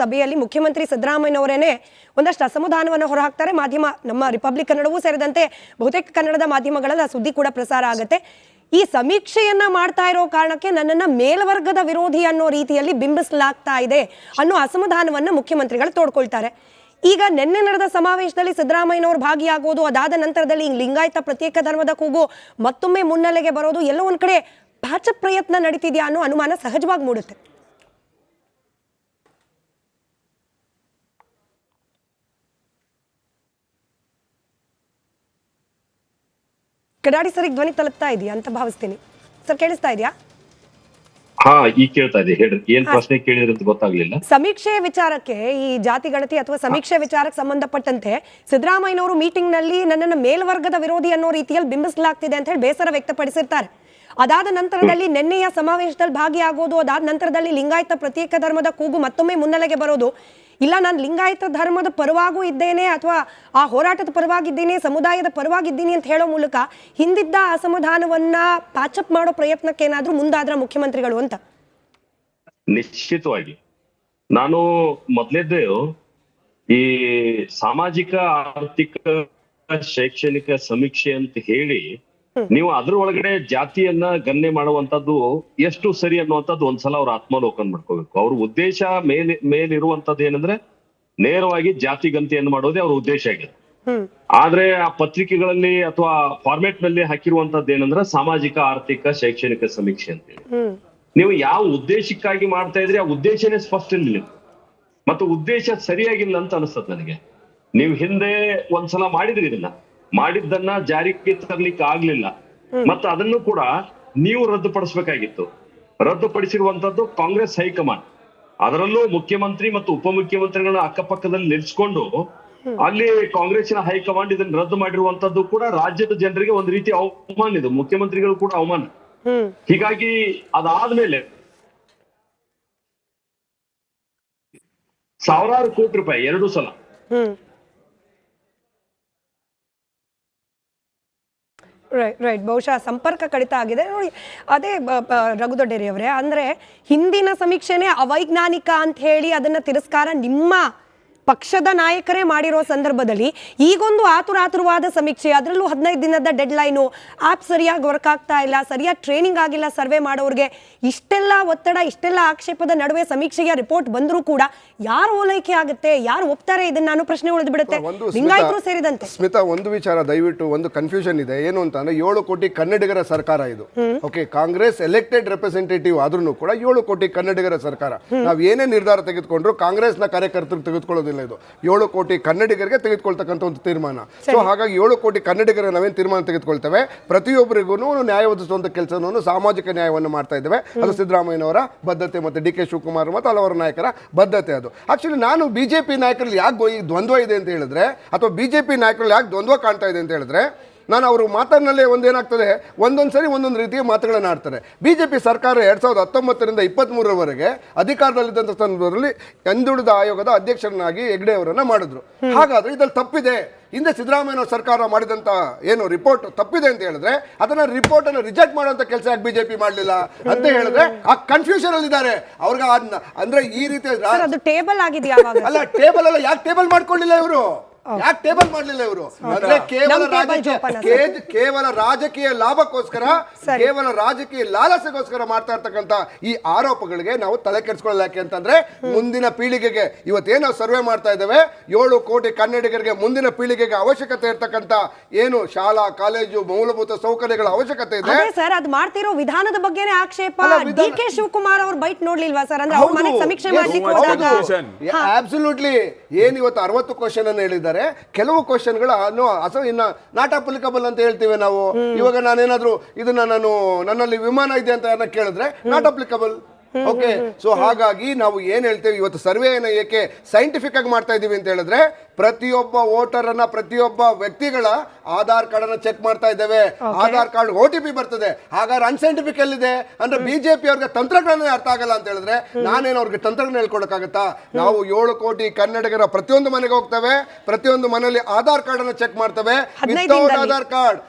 ಸಭೆಯಲ್ಲಿ ಮುಖ್ಯಮಂತ್ರಿ ಸಿದ್ದರಾಮಯ್ಯನವರೇನೆ ಒಂದಷ್ಟು ಅಸಮಾಧಾನವನ್ನು ಹೊರಹಾಕ್ತಾರೆ. ಮಾಧ್ಯಮ, ನಮ್ಮ ರಿಪಬ್ಲಿಕ್ ಕನ್ನಡವೂ ಸೇರಿದಂತೆ ಬಹುತೇಕ ಕನ್ನಡದ ಮಾಧ್ಯಮಗಳಲ್ಲಿ ಆ ಸುದ್ದಿ ಕೂಡ ಪ್ರಸಾರ ಆಗುತ್ತೆ. ಈ ಸಮೀಕ್ಷೆಯನ್ನ ಮಾಡ್ತಾ ಇರೋ ಕಾರಣಕ್ಕೆ ನನ್ನನ್ನ ಮೇಲ್ವರ್ಗದ ವಿರೋಧಿ ಅನ್ನೋ ರೀತಿಯಲ್ಲಿ ಬಿಂಬಿಸಲಾಗ್ತಾ ಇದೆ ಅನ್ನೋ ಅಸಮಾಧಾನವನ್ನು ಮುಖ್ಯಮಂತ್ರಿಗಳು ತೋಡ್ಕೊಳ್ತಾರೆ. ಈಗ ನಿನ್ನೆ ನಡೆದ ಸಮಾವೇಶದಲ್ಲಿ ಸಿದ್ದರಾಮಯ್ಯನವರು ಭಾಗಿಯಾಗೋದು, ಅದಾದ ನಂತರದಲ್ಲಿ ಲಿಂಗಾಯತ ಪ್ರತ್ಯೇಕ ಧರ್ಮದ ಕೂಗು ಮತ್ತೊಮ್ಮೆ ಮುನ್ನೆಲೆಗೆ ಬರೋದು ಎಲ್ಲೋ ಒಂದ್ ಕಡೆ ಪಾಚ ಪ್ರಯತ್ನ ನಡೀತಿದೆಯಾ ಅನ್ನೋ ಅನುಮಾನ ಸಹಜವಾಗಿ ಮೂಡುತ್ತೆ. ಕಡಾಡಿ ಸರಿಗೆ ಧ್ವನಿ ತಲುಪ್ತಾ ಇದೆಯಾ ಅಂತ ಭಾವಿಸ್ತೀನಿ. ಸರ್ ಕೇಳಿಸ್ತಾ ಇದೆಯಾ? ಹಾ ಈಗ ಕೇಳ್ತಾ ಇದೆ. ಹೇಳ್ರಿ. ಏನ್ ಪ್ರಶ್ನೆ ಕೇಳಿದ್ರಿ ಅಂತ ಗೊತ್ತಾಗ್ಲಿಲ್ಲ. ಸಮೀಕ್ಷೆ ವಿಚಾರಕ್ಕೆ ಈ ಜಾತಿ ಗಣತಿ ಅಥವಾ ಸಮೀಕ್ಷೆ ವಿಚಾರಕ್ಕೆ ಸಂಬಂಧಪಟ್ಟಂತೆ ಸಿದ್ದರಾಮಯ್ಯನವರು ಮೀಟಿಂಗ್ನಲ್ಲಿ ನನ್ನನ್ನು ಮೇಲ್ವರ್ಗದ ವಿರೋಧಿ ಅನ್ನೋ ರೀತಿಯಲ್ಲಿ ಬಿಂಬಿಸಲಾಗ್ತಿದೆ ಅಂತ ಹೇಳಿ ಬೇಸರ ವ್ಯಕ್ತಪಡಿಸಿರ್ತಾರೆ. ಅದಾದ ನಂತರದಲ್ಲಿ ನಿನ್ನೆಯ ಸಮಾವೇಶದಲ್ಲಿ ಭಾಗಿಯಾಗೋದು ಅದಾದ ನಂತರದಲ್ಲಿ ಲಿಂಗಾಯತ ಪ್ರತ್ಯೇಕ ಧರ್ಮದ ಕೂಗು ಮತ್ತೊಮ್ಮೆ ಮುನ್ನೆಲೆಗೆ ಬರೋದು ಇಲ್ಲ, ನಾನು ಲಿಂಗಾಯತ ಧರ್ಮದ ಪರವಾಗೂ ಇದ್ದೇನೆ ಅಥವಾ ಆ ಹೋರಾಟದ ಪರವಾಗಿದ್ದೀನಿ, ಸಮುದಾಯದ ಪರವಾಗಿದ್ದೀನಿ ಅಂತ ಹೇಳೋ ಮೂಲಕ ಹಿಂದಿದ್ದ ಅಸಮಾಧಾನವನ್ನ ಪ್ಯಾಚಪ್ ಮಾಡೋ ಪ್ರಯತ್ನಕ್ಕೆ ಏನಾದ್ರೂ ಮುಂದಾದ್ರ ಮುಖ್ಯಮಂತ್ರಿಗಳು ಅಂತ? ನಿಶ್ಚಿತವಾಗಿ. ನಾನು ಮೊದಲೇದ್ದು ಈ ಸಾಮಾಜಿಕ, ಆರ್ಥಿಕ, ಶೈಕ್ಷಣಿಕ ಸಮೀಕ್ಷೆ ಅಂತ ಹೇಳಿ ನೀವು ಅದ್ರ ಒಳಗಡೆ ಜಾತಿಯನ್ನ ಗನ್ನೆ ಮಾಡುವಂತದ್ದು ಎಷ್ಟು ಸರಿ ಅನ್ನುವಂಥದ್ದು ಒಂದ್ಸಲ ಅವ್ರ ಆತ್ಮಾವಲೋಕನ್ ಮಾಡ್ಕೋಬೇಕು. ಅವ್ರ ಉದ್ದೇಶ ಮೇಲ್ ಮೇಲಿರುವಂತದ್ದು ಏನಂದ್ರೆ ನೇರವಾಗಿ ಜಾತಿ ಗಂತಿಯನ್ನು ಮಾಡೋದೇ ಅವ್ರ ಉದ್ದೇಶ ಆಗಿದೆ ಆದ್ರೆ ಆ ಪತ್ರಿಕೆಗಳಲ್ಲಿ ಅಥವಾ ಫಾರ್ಮೆಟ್ನಲ್ಲಿ ಹಾಕಿರುವಂತದ್ದು ಏನಂದ್ರೆ ಸಾಮಾಜಿಕ ಆರ್ಥಿಕ ಶೈಕ್ಷಣಿಕ ಸಮೀಕ್ಷೆ ಅಂತೇಳಿ ನೀವು ಯಾವ ಉದ್ದೇಶಕ್ಕಾಗಿ ಮಾಡ್ತಾ ಇದ್ರಿ ಆ ಉದ್ದೇಶನೇ ಸ್ಪಷ್ಟ ಇಲ್ಲ ಮತ್ತು ಉದ್ದೇಶ ಸರಿಯಾಗಿಲ್ಲ ಅಂತ ಅನಿಸ್ತದೆ ನನಗೆ. ನೀವು ಹಿಂದೆ ಒಂದ್ಸಲ ಮಾಡಿದ್ರಿ ಇದನ್ನ. ಮಾಡಿದ್ದನ್ನ ಜಾರಿಗೆ ತರ್ಲಿಕ್ಕೆ ಆಗ್ಲಿಲ್ಲ. ಮತ್ತೆ ಅದನ್ನು ಕೂಡ ನೀವು ರದ್ದುಪಡಿಸಬೇಕಾಗಿತ್ತು. ರದ್ದುಪಡಿಸಿರುವಂತದ್ದು ಕಾಂಗ್ರೆಸ್ ಹೈಕಮಾಂಡ್. ಅದರಲ್ಲೂ ಮುಖ್ಯಮಂತ್ರಿ ಮತ್ತು ಉಪಮುಖ್ಯಮಂತ್ರಿಗಳನ್ನ ಅಕ್ಕಪಕ್ಕದಲ್ಲಿ ನಿಲ್ಸ್ಕೊಂಡು ಅಲ್ಲಿ ಕಾಂಗ್ರೆಸ್ನ ಹೈಕಮಾಂಡ್ ಇದನ್ನ ರದ್ದು ಮಾಡಿರುವಂತದ್ದು ಕೂಡ ರಾಜ್ಯದ ಜನರಿಗೆ ಒಂದು ರೀತಿ ಅವಮಾನ ಇದು. ಮುಖ್ಯಮಂತ್ರಿಗಳು ಕೂಡ ಅವಮಾನ. ಹೀಗಾಗಿ ಅದಾದ್ಮೇಲೆ ಸಾವಿರಾರು ಕೋಟಿ ರೂಪಾಯಿ ಎರಡು ಸಲ ರೈಟ್ ರೈಟ್ ಬಹುಶಃ ಸಂಪರ್ಕ ಕಡಿತ ಆಗಿದೆ. ನೋಡಿ, ಅದೇ ರಘುದೊಡ್ಡೇರಿ ಅವರೇ ಅಂದ್ರೆ ಹಿಂದಿನ ಸಮೀಕ್ಷೆನೇ ಅವೈಜ್ಞಾನಿಕ ಅಂತ ಹೇಳಿ ಅದನ್ನು ತಿರಸ್ಕಾರ ನಿಮ್ಮ ಪಕ್ಷದ ನಾಯಕರೇ ಮಾಡಿರೋ ಸಂದರ್ಭದಲ್ಲಿ ಈಗೊಂದು ಆತುರಾತುರವಾದ ಸಮೀಕ್ಷೆ ಅದರಲ್ಲೂ ಹದಿನೈದು ದಿನದ ಡೆಡ್ ಲೈನು ಆಪ್ ಸರಿಯಾಗಿ ವರ್ಕ್ ಆಗ್ತಾ ಇಲ್ಲ ಸರಿಯಾಗಿ ಟ್ರೈನಿಂಗ್ ಆಗಿಲ್ಲ ಸರ್ವೆ ಮಾಡೋರಿಗೆ ಇಷ್ಟೆಲ್ಲ ಒತ್ತಡ ಇಷ್ಟೆಲ್ಲ ಆಕ್ಷೇಪದ ನಡುವೆ ಸಮೀಕ್ಷೆಯ ರಿಪೋರ್ಟ್ ಬಂದರೂ ಕೂಡ ಯಾರು ಓಲೈಕೆ ಆಗುತ್ತೆ ಯಾರು ಒಪ್ತಾರೆ ಇದನ್ನ ನಾನು ಪ್ರಶ್ನೆ ಉಳಿದು ಬಿಡುತ್ತೆ ಒಂದು ಲಿಂಗಾಯತರು ಸೇರಿದಂತೆ. ಸ್ಮಿತಾ ಒಂದು ವಿಚಾರ ದಯವಿಟ್ಟು ಒಂದು ಕನ್ಫ್ಯೂಷನ್ ಇದೆ. ಏನು ಅಂತ ಅಂದ್ರೆ ಏಳು ಕೋಟಿ ಕನ್ನಡಿಗರ ಸರ್ಕಾರ ಇದು. ಓಕೆ ಕಾಂಗ್ರೆಸ್ ಎಲೆಕ್ಟೆಡ್ ರೆಪ್ರೆಸೆಂಟೇಟಿವ್ ಆದ್ರೂ ಕೂಡ ಏಳು ಕೋಟಿ ಕನ್ನಡಿಗರ ಸರ್ಕಾರ. ನಾವು ಏನೇ ನಿರ್ಧಾರ ತೆಗೆದುಕೊಂಡ್ರು ಕಾಂಗ್ರೆಸ್ನ ಕಾರ್ಯಕರ್ತರು ತೆಗೆದುಕೊಳ್ಳೋದಿಲ್ಲ ಇದು. ಏಳು ಕೋಟಿ ಕನ್ನಡಿಗರಿಗೆ ತೆಗೆದುಕೊಳ್ತಕ್ಕಂಥ ಒಂದು ತೀರ್ಮಾನ. ಸೊ ಹಾಗಾಗಿ ಏಳು ಕೋಟಿ ಕನ್ನಡಿಗರ ನಾವೇನು ತೀರ್ಮಾನ ತೆಗೆದುಕೊಳ್ತೇವೆ? ಪ್ರತಿಯೊಬ್ಬರಿಗೂ ನ್ಯಾಯ ಒದಗಿಸುವಂತ ಕೆಲಸವನ್ನು ಸಾಮಾಜಿಕ ನ್ಯಾಯವನ್ನು ಮಾಡ್ತಾ ಇದ್ದೇವೆ. ಅದು ಸಿದ್ದರಾಮಯ್ಯನವರ ಬದ್ಧತೆ ಮತ್ತೆ ಡಿ ಕೆ ಶಿವಕುಮಾರ್ ಮತ್ತು ಹಲವಾರು ನಾಯಕರ ಬದ್ಧತೆ ಅದು. ಆಕ್ಚುಲಿ ನಾನು ಬಿಜೆಪಿ ನಾಯಕರಲ್ಲಿ ಯಾಕೆ ಈ ದ್ವಂದ್ವ ಇದೆ ಅಂತ ಹೇಳಿದ್ರೆ ಅಥವಾ ಬಿಜೆಪಿ ನಾಯಕರಲ್ಲಿ ಯಾಕೆ ದ್ವಂದ್ವ ಕಾಣ್ತಾ ಇದೆ ಅಂತ ಹೇಳಿದ್ರೆ ನಾನು ಅವರು ಮಾತನ್ನಲ್ಲೇ ಒಂದೇನಾಗ್ತದೆ? ಒಂದೊಂದು ಸರಿ ಒಂದೊಂದು ರೀತಿಯ ಮಾತುಗಳನ್ನು ಆಡ್ತಾರೆ. ಬಿಜೆಪಿ ಸರ್ಕಾರ ಎರಡ್ ಸಾವಿರದ ಹತ್ತೊಂಬತ್ತರಿಂದ ಇಪ್ಪತ್ತ್ಮೂರರವರೆಗೆ ಅಧಿಕಾರದಲ್ಲಿದ್ದಂಥ ಸಂದರ್ಭದಲ್ಲಿ ಹಿಂದುಳಿದ ಆಯೋಗದ ಅಧ್ಯಕ್ಷರನ್ನಾಗಿ ಹೆಗ್ಡೆ ಅವರನ್ನು ಮಾಡಿದ್ರು. ಹಾಗಾದ್ರೆ ಇದ್ರಲ್ಲಿ ತಪ್ಪಿದೆ. ಹಿಂದೆ ಸಿದ್ದರಾಮಯ್ಯ ಸರ್ಕಾರ ಮಾಡಿದಂಥ ಏನು ರಿಪೋರ್ಟ್ ತಪ್ಪಿದೆ ಅಂತ ಹೇಳಿದ್ರೆ ಅದನ್ನ ರಿಪೋರ್ಟ್ ಅನ್ನು ರಿಜೆಕ್ಟ್ ಮಾಡುವಂತ ಕೆಲಸ ಯಾಕೆ ಬಿಜೆಪಿ ಮಾಡಲಿಲ್ಲ ಅಂತ ಹೇಳಿದ್ರೆ ಆ ಕನ್ಫ್ಯೂಷನ್ ಅಲ್ಲಿ ಇದ್ದಾರೆ. ಅವ್ರಿಗೆ ಅಂದ್ರೆ ಈ ರೀತಿ ಅಲ್ಲ ಟೇಬಲ್ ಅಲ್ಲ ಯಾಕೆ ಟೇಬಲ್ ಮಾಡ್ಕೊಳ್ಳಿಲ್ಲ ಇವರು? ಯಾಕೆ ಟೇಬಲ್ ಮಾಡಲಿಲ್ಲ ಇವರು? ಅಂದ್ರೆ ಕೇವಲ ರಾಜಕೀಯ ಕೇವಲ ಲಾಭಕ್ಕೋಸ್ಕರ ಕೇವಲ ರಾಜಕೀಯ ಲಾಲಸೆಗೋಸ್ಕರ ಮಾಡ್ತಾ ಇರ್ತಕ್ಕಂತ ಈ ಆರೋಪಗಳಿಗೆ ನಾವು ತಲೆ ಕೆಡಿಸ್ಕೊಳ್ಳಲ್ಲ ಯಾಕೆ ಅಂತಂದ್ರೆ ಮುಂದಿನ ಪೀಳಿಗೆಗೆ ಇವತ್ತೇನು ಸರ್ವೆ ಮಾಡ್ತಾ ಇದ್ದೇವೆ ಏಳು ಕೋಟಿ ಕನ್ನಡಿಗರಿಗೆ ಮುಂದಿನ ಪೀಳಿಗೆಗೆ ಅವಶ್ಯಕತೆ ಇರ್ತಕ್ಕಂತ ಏನು ಶಾಲಾ ಕಾಲೇಜು ಮೂಲಭೂತ ಸೌಕರ್ಯಗಳ ಅವಶ್ಯಕತೆ ಇದೆ. ಸರ್ ಅದು ಮಾಡ್ತಿರೋ ವಿಧಾನದ ಬಗ್ಗೆನೇ ಆಕ್ಷೇಪ. ಡಿ ಕೆ ಶಿವಕುಮಾರ್ ಅವ್ರು ಬೈಟ್ ನೋಡ್ಲಿಲ್ವಾ ಸರ್? ಅಂದ್ರೆ ಸಮೀಕ್ಷೆ ಮಾಡ್ಲಿಕ್ಕೆ ಆಬ್ಸಲ್ಯೂಟ್ಲಿ ಅಬ್ಸಲ್ಯೂಟ್ಲಿ ಏನ್ ಇವತ್ತು ಅರವತ್ತು ಕ್ವಶನ್ ಅನ್ನು ಹೇಳಿದ್ದಾರೆ? ಕೆಲವು ಕ್ವಶನ್ಗಳು ಅಸೋ ಇನ್ನ ನಾಟ್ ಅಪ್ಲಿಕಬಲ್ ಅಂತ ಹೇಳ್ತೀವಿ ನಾವು. ಇವಾಗ ನಾನೇನಾದ್ರೂ ಇದನ್ನ ನಾನು ನನ್ನಲ್ಲಿ ವಿಮಾನ ಇದೆ ಅಂತ ಕೇಳಿದ್ರೆ ನಾಟ್ ಅಪ್ಲಿಕಬಲ್ ಓಕೆ ಸೊ ಹಾಗಾಗಿ ನಾವು ಏನ್ ಹೇಳ್ತೇವೆ ಇವತ್ತು ಸರ್ವೆಯನ್ನು ಏಕೆ ಸೈಂಟಿಫಿಕ್ ಆಗಿ ಮಾಡ್ತಾ ಇದೀವಿ ಅಂತ ಹೇಳಿದ್ರೆ ಪ್ರತಿಯೊಬ್ಬ ವೋಟರ್ ಅನ್ನ ಪ್ರತಿಯೊಬ್ಬ ವ್ಯಕ್ತಿಗಳ ಆಧಾರ್ ಕಾರ್ಡ್ ಅನ್ನ ಚೆಕ್ ಮಾಡ್ತಾ ಇದ್ದೇವೆ. Aadhaar card O T P ಬರ್ತದೆ. ಹಾಗಾದ್ರೆ ಅನ್ಸೈಂಟಿಫಿಕ್ ಎಲ್ಲಿದೆ? ಅಂದ್ರೆ ಬಿಜೆಪಿ ಅವ್ರಿಗೆ ತಂತ್ರಜ್ಞಾನ ಅರ್ಥ ಆಗಲ್ಲ ಅಂತ ಹೇಳಿದ್ರೆ ನಾನೇನು ಅವ್ರಿಗೆ ತಂತ್ರಜ್ಞಾನ ಹೇಳ್ಕೊಡಕ್ಕಾಗತ್ತಾ? ನಾವು ಏಳು ಕೋಟಿ ಕನ್ನಡಿಗರ ಪ್ರತಿಯೊಂದು ಮನೆಗೆ ಹೋಗ್ತೇವೆ. ಪ್ರತಿಯೊಂದು ಮನೆಯಲ್ಲಿ ಆಧಾರ್ ಕಾರ್ಡ್ ಅನ್ನ ಚೆಕ್ ಮಾಡ್ತೇವೆ ವಿತೌಟ್ ಆಧಾರ್ ಕಾರ್ಡ್.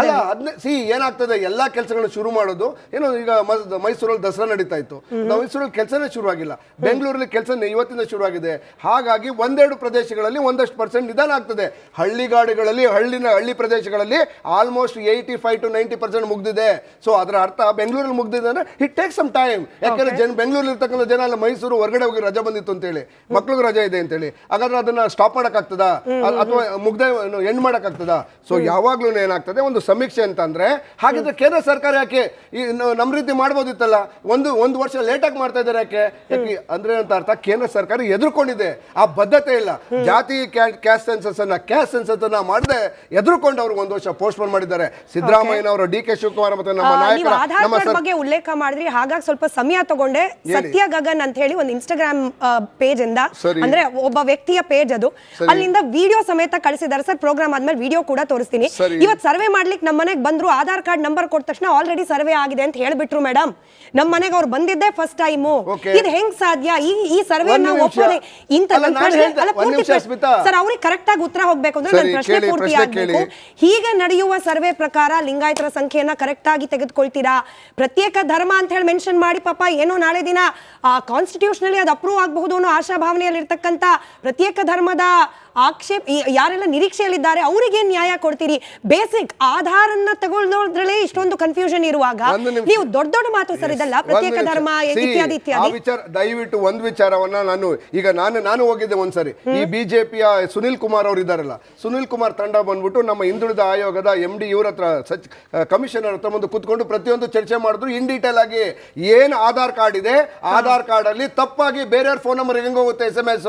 ಹದಿನೈದು ಸಿ ಏನಾಗ್ತದೆ? ಎಲ್ಲಾ ಕೆಲಸಗಳನ್ನ ಶುರು ಮಾಡೋದು. ಏನು ಈಗ ಮಸ್- ಮೈಸೂರಲ್ಲಿ ದಸರಾ ನಡೀತಾ ಇತ್ತು. ಆಯ್ತು. ಮೈಸೂರಲ್ಲಿ ಕೆಲಸನೇ ಶುರುವಾಗಿಲ್ಲ. ಬೆಂಗಳೂರಲ್ಲಿ ಕೆಲಸ ಇವತ್ತಿಂದ ಶುರುವಾಗಿದೆ. ಹಾಗಾಗಿ ಒಂದೆರಡು ಪ್ರದೇಶಗಳಲ್ಲಿ ಒಂದಷ್ಟು ಪರ್ಸೆಂಟ್ ನಿಧಾನ ಆಗ್ತದೆ. ಹಳ್ಳಿಗಾಡುಗಳಲ್ಲಿ ಹಳ್ಳಿನ ಹಳ್ಳಿ ಪ್ರದೇಶಗಳಲ್ಲಿ almost eighty five to ninety percent ಮುಗ್ದಿದೆ. ಸೊ ಅದರ ಅರ್ಥ ಬೆಂಗಳೂರಲ್ಲಿ ಮುಗ್ದಿದೆ ಅಂದ್ರೆ ಇಟ್ ಟೇಕ್ ಸಮ್ ಟೈಮ್ ಯಾಕಂದ್ರೆ ಜನ ಬೆಂಗಳೂರಲ್ಲಿ ಇರ್ತಕ್ಕಂಥ ಜನ ಅಲ್ಲ ಮೈಸೂರು ಹೊರಗಡೆ ಹೋಗಿ ರಜೆ ಬಂದಿತ್ತು ಅಂತ ಹೇಳಿ ಮಕ್ಳಿಗೆ ರಜೆ ಇದೆ ಅಂತ ಹೇಳಿ ಹಾಗಾದ್ರೆ ಅದನ್ನ ಸ್ಟಾಪ್ ಮಾಡೋಕ್ಕಾಗ್ತದ? ಅಥವಾ ಮುಗ್ದೆ ಎಂಡ್ ಮಾಡೋಕ್ಕಾಗ್ತದ? ಸೊ ಯಾವಾಗ್ಲೂ ಏನಾಗ್ತದೆ ಒಂದು ಸಮೀಕ್ಷೆ ಅಂತ ಅಂದ್ರೆ ಹಾಗಿದ್ರೆ ಕೇಂದ್ರ ಸರ್ಕಾರ ಯಾಕೆ ಈ ನಮ್ಮ ನಮ್ ರೀತಿ ಮಾಡ್ಬೋದಿತ್ತಲ್ಲ? ಒಂದು ಒಂದು ವರ್ಷ ಲೇಟಾಗಿ ಆಗಿ ಮಾಡ್ತಾ ಇದ್ದಾರೆ ಯಾಕೆ? ಯಾಕೆ ಅಂದ್ರೆ ಅಂತ ಅರ್ಥ ಕೇಂದ್ರ ಸರ್ಕಾರ ಎದುರ್ಕೊಂಡಿದೆ. ಆ ಬದ್ಧತೆ ಇಲ್ಲ. ಜಾತಿ ಕ್ಯಾಸ್ಟ್ ಸೆನ್ಸಸ್ ಅನ್ನ ಕ್ಯಾಸ್ಟ್ ಸೆನ್ಸಸ್ ಅನ್ನ ಮಾಡದೆ ಎದುರುಕೊಂಡು ಅವ್ರು ಒಂದು ವರ್ಷ ಪೋಸ್ಟ್ಪೋನ್ ಮಾಡಿದ್ದಾರೆ. ಸಿದ್ದರಾಮಯ್ಯನವರು ಡಿ ಕೆ ಶಿವಕುಮಾರ್ ಮತ್ತೆ ನಮ್ಮ ನಾಯಕ ನಾಯಕರ ನಮ್ಮ ಸರ್ ಬಗ್ಗೆ ಉಲ್ಲೇಖ ಮಾಡಿದ್ರಿ. ಹಾಗಾಗಿ ಸ್ವಲ್ಪ ಸಮಯ ತಗೊಂಡೆ. ಸತ್ಯ ಗಗನ್ ಅಂತ ಹೇಳಿ ಒಂದು ಇನ್ಸ್ಟಾಗ್ರಾಮ್ ಪೇಜ್ ಇಂದ. ಸರಿ. ಅಂದ್ರೆ ಒಬ್ಬ ವ್ಯಕ್ತಿಯ ಪೇಜ್ ಅದು. ಅಲ್ಲಿಂದ ವಿಡಿಯೋ ಸಮೇತ ಕಳಿಸಿದ್ದಾರೆ. ಸರ್ ಪ್ರೋಗ್ರಾಮ್ ಆದ್ಮೇಲೆ ವಿಡಿಯೋ ಕೂಡ ತೋರಿಸ್ತೀನಿ. ಇವತ್ ಇವತ್ತು ಸರ್ವೆ ಮಾಡ್ಲಿಕ್ಕೆ ನಮ್ಮ ಮನೆಗೆ ಬಂದ್ರು ಆಧಾರ್ ಕಾರ್ಡ್ ನಂಬರ್ ಕೊಟ್ಟ ತಕ್ಷಣ ಆಲ್ರೆಡಿ ಸರ್ವೆ ಆಗಿದೆ ಅಂತ ಹೇಳ್ಬಿಟ್ರು ಮೇಡಮ್ ನಮ್ಮ ಮನೆಗೆ ಅವ್ರು ಬಂದಿದ್ದೆ ಫಸ್ಟ್ ಟೈಮು ಇದು ಹೆಂಗ್ ಸಾಧ್ಯ? ಈ ಈ ಸರ್ವೆ. ಇಂತ ನಿಮಿಷ ಸರ್ ಅವ್ರಿಗೆ ಕರೆಕ್ಟ್ ಆಗಿ ಉತ್ತರ ಹೋಗ್ಬೇಕು ಅಂದ್ರೆ ನನ್ನ ಪ್ರಶ್ನೆ ಪೂರ್ತಿ ಆಗ್ಬೇಕು. ಹೀಗೆ ನಡೆಯುವ ಸರ್ವೆ ಪ್ರಕಾರ ಲಿಂಗಾಯತರ ಸಂಖ್ಯೆಯನ್ನ ಕರೆಕ್ಟ್ ಆಗಿ ತೆಗೆದುಕೊಳ್ತೀರಾ? ಪ್ರತ್ಯೇಕ ಧರ್ಮ ಅಂತ ಹೇಳಿ ಮೆನ್ಷನ್ ಮಾಡಿ ಪಾಪ ಏನೋ ನಾಳೆ ದಿನ ಕಾನ್ಸ್ಟಿಟ್ಯೂಷನಲಿ ಅದು ಅಪ್ರೂವ್ ಆಗಬಹುದು ಅನ್ನೋ ಆಶಾಭಾವನೆಯಲ್ಲಿ ಇರ್ತಕ್ಕಂಥ ಪ್ರತ್ಯೇಕ ಧರ್ಮದ ಆಕ್ಷೇಪ ಯಾರೆಲ್ಲ ನಿರೀಕ್ಷೆಯಲ್ಲಿದ್ದಾರೆ ಅವರಿಗೆ ನ್ಯಾಯ ಕೊಡ್ತೀರಿ? ಬೇಸಿಕ್ ಆಧಾರನ್ನ ತಗೊಳ್ಳೋದ್ರಲ್ಲೇ ಇಷ್ಟೊಂದು ಕನ್ಫ್ಯೂಷನ್ ಇರುವಾಗ. ನೀವು ದೊಡ್ಡ ದೊಡ್ಡ ಮಾತು ಸರ್ ಇದಲ್ಲ ಪ್ರತ್ಯೇಕ ಧರ್ಮ ಇತ್ಯಾದಿ ಆ ಇತ್ಯಾದಿ. ವಿಚಾರ ದಯವಿಟ್ಟು ಒಂದು ವಿಚಾರವನ್ನ ನಾನು ಈಗ ನಾನು ನಾನು ಹೋಗಿದ್ದೆ ಒಂದ್ಸರಿ. ಈ ಬಿಜೆಪಿಯ ಸುನಿಲ್ ಕುಮಾರ್ ಅವರು ಇದ್ದಾರಲ್ಲ ಸುನಿಲ್ ಕುಮಾರ್ ತಂಡ ಬಂದ್ಬಿಟ್ಟು ನಮ್ಮ ಹಿಂದುಳಿದ ಆಯೋಗದ ಎಂ ಡಿ ಇವ್ರ ಹತ್ರ ಸಚ್ ಕಮಿಷನರ್ ಹತ್ರ ಬಂದು ಕುತ್ಕೊಂಡು ಪ್ರತಿಯೊಂದು ಚರ್ಚೆ ಮಾಡಿದ್ರು. ಇನ್ ಡೀಟೇಲ್ ಆಗಿ ಏನು ಆಧಾರ್ ಕಾರ್ಡ್ ಇದೆ ಆಧಾರ್ ಕಾರ್ಡ್ ಅಲ್ಲಿ ತಪ್ಪಾಗಿ ಬೇರೆಯವ್ರ ಫೋನ್ ನಂಬರ್ ಹೆಂಗೋಗುತ್ತೆ ಎಸ್ ಎಂ ಎಸ್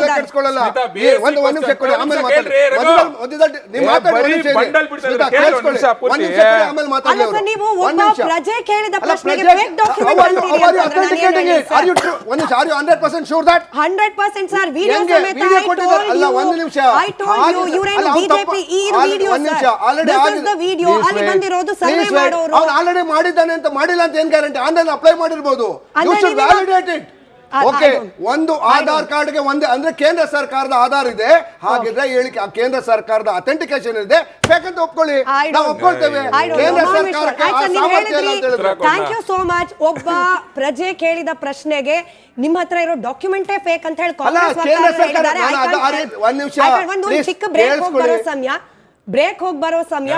ಕೆಡಿಸ್ಕೊಳ್ಳಲ್ಲ. ಒಂದು ಒಂದು ನಿಮಿಷ ಕೊಡಿ ಆಮೇಲೆ ಮಾತಾಡಿ. ನೀವು ಮಾತಾಡಿ ನಿಮಿಷ ನಿಮಿಷ ಆಮೇಲೆ ಮಾತಾಡಿ ಅಲ್ಲ ಅವರು. ಸರ್, ನೀವು ಒಂದು ಒಬ್ಬ ಪ್ರಜೆ ಕೇಳಿದ ಪ್ರಶ್ನೆಗೆ ಪ್ರಜೆ- fake document Are you- ಅಂತೀರಿ are you ಅಂತಂದ್ರೆ ನಾನು authenticating ಏನ್ it? Are you true? ಒಂದು ನಿಮಿಷ, are you 100% sure that? Hundred percent sir video ಹೆಂಗೆ? ಸಮೇತ video I ಕೊಟ್ಟಿದ್ದಾರೆ. told ಅಲ್ಲ, ಒಂದು ನಿಮಿಷ. ಐ ಬಿಜೆಪಿ ಈ ವಿಡಿಯೋ ಸರ್ ಆಗಿದೆ. ದ ವಿಡಿಯೋ ಅಲ್ಲಿ ಬಂದಿರೋದು ಸರ್ವೆ ಮಾಡೋರು. ಅವ್ನು ಆಲ್ರೆಡಿ ಮಾಡಿದ್ದಾನೆ ಅಂತ ಮಾಡಿಲ್ಲ ಅಂತ ಏನ್ ಗ್ಯಾರಂಟಿ ಆನ್ಲೈನ್ ಅಪ್ಲೈ ಮಾಡಿರ್ಬೋದು. ಯು ಅಂದ್ರೆ should validate it I- I okay ಒಂದು ಆಧಾರ್ ಕಾರ್ಡ್ಗೆ ಒಂದು ಅಂದ್ರೆ ಕೇಂದ್ರ ಸರ್ಕಾರದ ಆಧಾರ್ ಇದೆ. ಹಾಗಿದ್ರೆ ಹೇಳಿಕೆ ಆ ಕೇಂದ್ರ ಸರ್ಕಾರದ ಅಥೆಂಟಿಕೇಶನ್ ಇದೆ. ಬೇಕಂತ ಒಪ್ಕೊಳ್ಳಿ. ನಾವು ಒಪ್ಕೊಳ್ತೇವೆ. ಕೇಂದ್ರ ಸರ್ಕಾರಕ್ಕೆ ಥ್ಯಾಂಕ್ ಯು ಸೋ ಮಚ್ ಒಬ್ಬ ಪ್ರಜೆ ಕೇಳಿದ ಪ್ರಶ್ನೆಗೆ ನಿಮ್ಮ ಹತ್ರ ಇರೋ ಡಾಕ್ಯುಮೆಂಟೇ ಫೇಕ್ ಅಂತ ಹೇಳಿ ಕಾಂಗ್ರೆಸ್ ಒಂದು ಚಿಕ್ಕ ಬ್ರೇಕ್ ಹೋಗಿ ಬರೋ ಸಮಯ. ಬ್ರೇಕ್ ಹೋಗಿ ಬರೋ ಸಮಯ.